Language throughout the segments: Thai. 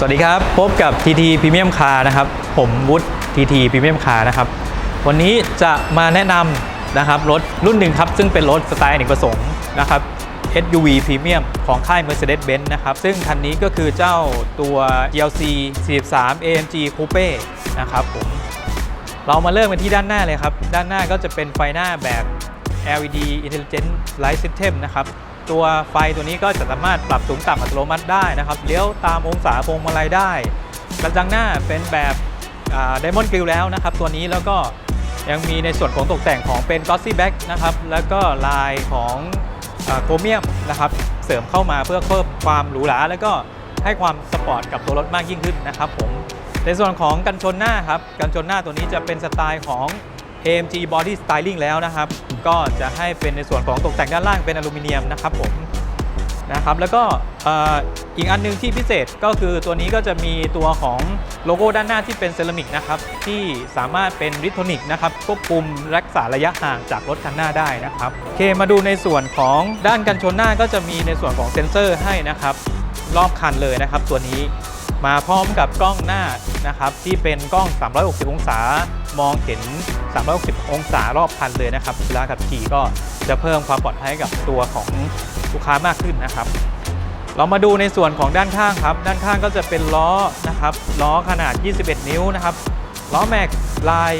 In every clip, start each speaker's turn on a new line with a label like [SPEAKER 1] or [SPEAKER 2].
[SPEAKER 1] สวัสดีครับ พบกับ TT Premium Car นะครับ ผมวุฒิ TT Premium Car นะครับ วันนี้จะมาแนะนำนะครับรถรุ่นหนึ่งครับ ซึ่งเป็นรถสไตล์อเนกประสงค์นะครับ SUV Premium ของค่าย Mercedes-Benz นะครับ ซึ่งคันนี้ก็คือเจ้าตัว GLC 43 AMG Coupe นะครับผม เรามาเริ่มกันที่ด้านหน้าเลยครับ ด้านหน้าก็จะเป็นไฟหน้าแบบ LED Intelligent Light System นะครับ ตัวไฟตัวนี้ก็จะสามารถปรับสูงต่ำอัตโนมัติได้นะครับเลี้ยวตามองศาพวงมาลัยได้กระจังหน้าเป็นแบบไดมอนด์กริลแล้วนะครับตัวนี้แล้วก็ยังมีในส่วนของตกแต่งของเป็น Glossy Back นะครับแล้วก็ลายของโครเมียมนะครับเสริมเข้ามาเพื่อเพิ่มความหรูหราแล้วก็ให้ความสปอร์ตกับตัวรถมากยิ่งขึ้นนะครับผมในส่วนของกันชนหน้าครับกันชนหน้าตัวนี้จะเป็นสไตล์ของ AMG Body Styling แล้วนะครับ ก็จะให้เป็นในส่วนของตกแต่งด้านล่างเป็นอลูมิเนียมนะครับผมนะครับแล้วก็อ,อีกอันหนึงที่พิเศษก็คือตัวนี้ก็จะมีตัวของโลโก้ด้านหน้าที่เป็นเซรามิกนะครับที่สามารถเป็นริทโทนิกนะครับควบคุมรักษาระยะห่างจากรถคันหน้าได้นะครับโอเคมาดูในส่วนของด้านกันชนหน้าก็จะมีในส่วนของเซ็นเซอร์ให้นะครับรอบคันเลยนะครับตัวนี้ มาพร้อมกับกล้องหน้านะครับที่เป็นกล้อง 360 องศามองเห็น 360 องศารอบคันเลยนะครับเวลาขับขี่ก็จะเพิ่มความปลอดภัยกับตัวของลูกค้ามากขึ้นนะครับ เรามาดูในส่วนของด้านข้างครับ ด้านข้างก็จะเป็นล้อนะครับล้อขนาด 21 นิ้วนะครับล้อแม็กลาย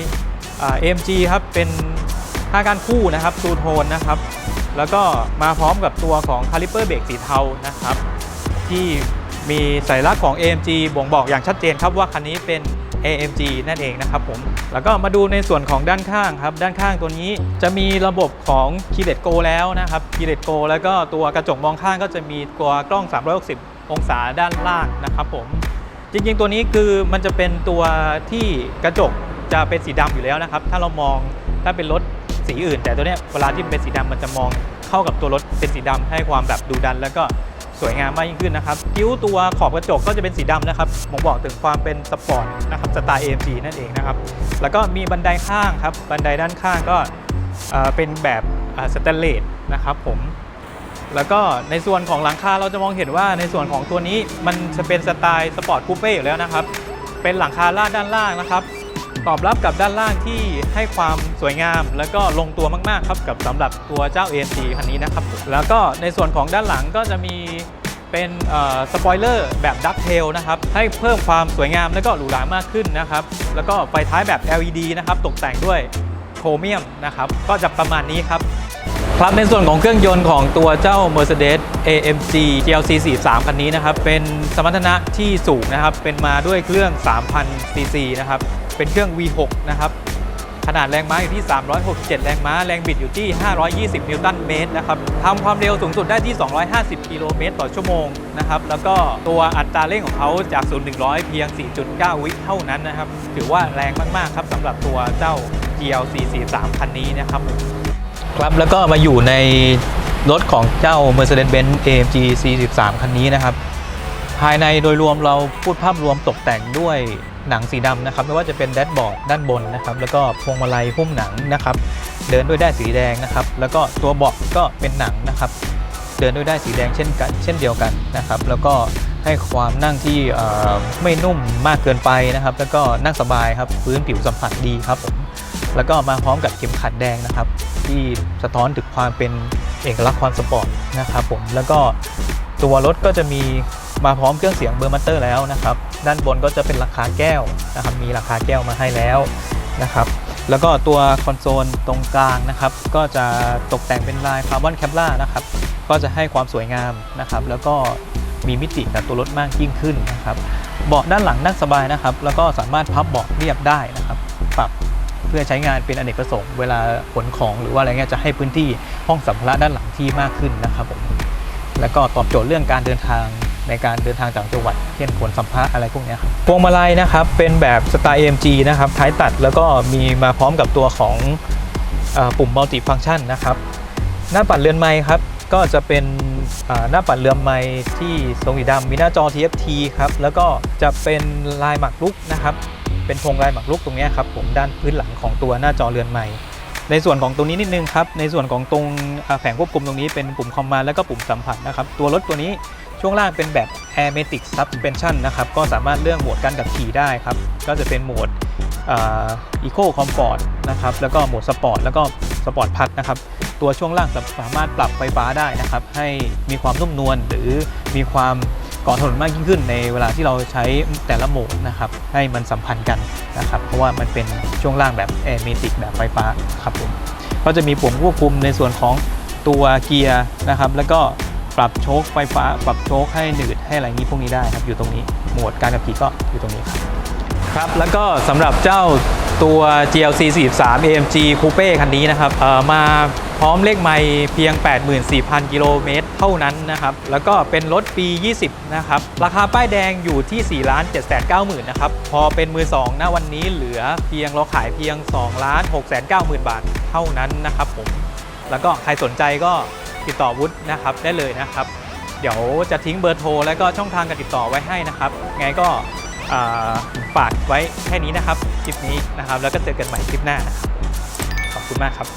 [SPEAKER 1] อ่า AMG ครับเป็น5การคู่นะครับทูโทนนะครับ แล้วก็มาพร้อมกับตัวของคาลิเปอร์เบรกสีเทานะครับ ที่ มีสัญลักษณ์ของ AMG บ่งบอกอย่างชัดเจนครับว่าคันนี้เป็น AMG นั่นเองนะครับผม แล้วก็มาดูในส่วนของด้านข้างครับ ด้านข้างตัวนี้จะมีระบบของ k e y l e t Go แล้วนะครับ k e y l e t Go แล้วก็ตัวกระจกมองข้างก็จะมีตัวกล้อง 360 องศาด้านล่างนะครับผม จริงๆตัวนี้คือมันจะเป็นตัวที่กระจกจะเป็นสีดำอยู่แล้วนะครับ ถ้าเรามองถ้าเป็นรถสีอื่น แต่ตัวเนี้ยเวลาที่เป็นสีดำมันจะมองเข้ากับตัวรถเป็นสีดำให้ความแบบดูดัน แล้วก็ สวยงามมากยิ่งขึ้นนะครับคิ้วตัวขอบกระจกก็จะเป็นสีดำนะครับผมบอกถึงความเป็นสปอร์ตนะครับสไตล์ AMG นั่นเองนะครับแล้วก็มีบันไดข้างครับบันไดด้านข้างก็เเป็นแบบสแตนเลสนะครับผมแล้วก็ในส่วนของหลังคาเราจะมองเห็นว่าในส่วนของตัวนี้มันจะเป็นสไตล์สปอร์ตคูเป้อยู่แล้วนะครับเป็นหลังคาลาดด้านล่างนะครับ ตอบรับกับด้านล่างที่ให้ความสวยงาม แล้วก็ลงตัวมากๆครับกับสำหรับตัวเจ้า AMG คันนี้นะครับ แล้วก็ในส่วนของด้านหลังก็จะมีเป็นสปอยเลอร์แบบดักเทลนะครับให้เพิ่มความสวยงามและก็หรูหรามากขึ้นนะครับ แล้วก็ไฟท้ายแบบ LED นะครับ ตกแต่งด้วยโครเมียมนะครับ ก็จะประมาณนี้ครับ ครับในส่วนของเครื่องยนต์ของตัวเจ้า Mercedes AMG GLC 43 คันนี้นะครับ เป็นสมรรถนะที่สูงนะครับ เป็นมาด้วยเครื่อง 3,000ซีซีนะครับ เป็นเครื่อง V6 นะครับ ขนาดแรงม้าอยู่ที่ 367 แรงม้า แรงบิดอยู่ที่ 520 นิวตันเมตรนะครับทำความเร็วสูงสุดได้ที่ 250 กิโลเมตรต่อชั่วโมงนะครับ แล้วก็ตัวอัตราเร่งของเขาจาก0ถึง100 เพียง 4.9 วิเท่านั้นนะครับ ถือว่าแรงมาก ๆ ครับสำหรับตัวเจ้า GLC 43 คันนี้นะครับ ครับ แล้วก็มาอยู่ในรถของเจ้า Mercedes-Benz AMG C13 คันนี้นะครับ ภายในโดยรวมเราพูดภาพรวมตกแต่งด้วยหนังสีดำนะครับ ไม่ว่าจะเป็นแดชบอร์ดด้านบนนะครับ แล้วก็พวงมาลัยหุ้มหนังนะครับ เดินด้วยได้สีแดงนะครับ แล้วก็ตัวเบาะก็เป็นหนังนะครับ เดินด้วยได้สีแดงเช่นกันเช่นเดียวกันนะครับ แล้วก็ให้ความนั่งที่ไม่นุ่มมากเกินไปนะครับ แล้วก็นั่งสบายครับ พื้นผิวสัมผัสดีครับผม แล้วก็มาพร้อมกับเข็มขัดแดงนะครับ ที่สะท้อนถึงความเป็นเอกลักษณ์ความสปอร์ตนะครับผมแล้วก็ตัวรถก็จะมีมาพร้อมเครื่องเสียงเบอร์มัตเตอร์แล้วนะครับ ด้านบนก็จะเป็นราคาแก้วนะครับ มีราคาแก้วมาให้แล้วนะครับ แล้วก็ตัวคอนโซลตรงกลางนะครับ ก็จะตกแต่งเป็นลายคาร์บอนแคปล่านะครับ ก็จะให้ความสวยงามนะครับ แล้วก็มีมิติกับตัวรถมากยิ่งขึ้นนะครับ เบาะด้านหลังนั่งสบายนะครับ แล้วก็สามารถพับเบาะเรียบได้นะครับ ปรับ เพื่อใช้งานเป็นอเนกประสงค์เวลาขนของหรือว่าอะไรเงี้ยจะให้พื้นที่ห้องสัมภาระด้านหลังที่มากขึ้นนะครับผมแล้วก็ตอบโจทย์เรื่องการเดินทางในการเดินทางจากจังหวัดเช่นขนสัมภาระอะไรพวกนี้ครับพวงมาลัยนะครับเป็นแบบสไตล์ AMG นะครับท้ายตัดแล้วก็มีมาพร้อมกับตัวของอปุ่มมัลติฟัง c t ชันนะครับ หน้าปัดเรือนไม้ครับก็จะเป็นหน้าปัดเรือนไม้ที่ทรงสีดำมีหน้าจอ TFT ครับ แล้วก็จะเป็นลายหมักลุกนะครับ เป็นธงลายหมักลุกตรงนี้ครับผมด้านพื้นหลังของตัวหน้าจอเรือนใหม่ ในส่วนของตรงนี้นิดนึงครับในส่วนของตรงแผงควบคุมตรงนี้เป็นปุ่มคอมมานด์แล้วก็ปุ่มสัมผัสนะครับตัวรถตัวนี้ช่วงล่างเป็นแบบ Airmatic Suspension นะครับก็สามารถเลือกโหมดการขับขี่ได้ครับก็จะเป็นโหมดอีโคคอมฟอร์ตนะครับแล้วก็โหมดสปอร์ตแล้วก็สปอร์ตพัทนะครับตัวช่วงล่างสามารถปรับไฟฟ้าได้นะครับให้มีความนุ่มนวลหรือมีความ กาะถนนมากยิ่งขึ้นในเวลาที่เราใช้แต่ละโหมดนะครับให้มันสัมพันธ์กันนะครับเพราะว่ามันเป็นช่วงล่างแบบ Airmatic แบบไฟฟ้าครับผมก็จะมีปุ่มควบคุมในส่วนของตัวเกียร์นะครับแล้วก็ปรับโชคไฟฟ้า ปรับโชคให้หนืดให้อะไรอย่างนี้พวกนี้ได้ครับอยู่ตรงนี้โหมดการขับขี่ก็อยู่ตรงนี้ครับครับแล้วก็สำหรับเจ้า ตัว GLC 43 AMG Coupe คันนี้นะครับมาพร้อมเลขไมล์เพียง 84,000 กิโลเมตรเท่านั้นนะครับ แล้วก็เป็นรถปี 20 นะครับ ราคาป้ายแดงอยู่ที่4 7 9 0 0 0 0 นะครับ พอเป็นมือ2นะวันนี้เหลือเพียงเราขายเพียง2 6 9 0 0 0 0 บาทเท่านั้นนะครับผม แล้วก็ใครสนใจก็ติดต่อวุฒินะครับได้เลยนะครับ เดี๋ยวจะทิ้งเบอร์โทรแล้วก็ช่องทางการติดต่อไว้ให้นะครับ ไงก็ ฝากไว้แค่นี้นะครับ คลิปนี้นะครับ แล้วก็เจอกันใหม่คลิปหน้านะครับขอบคุณมากครับ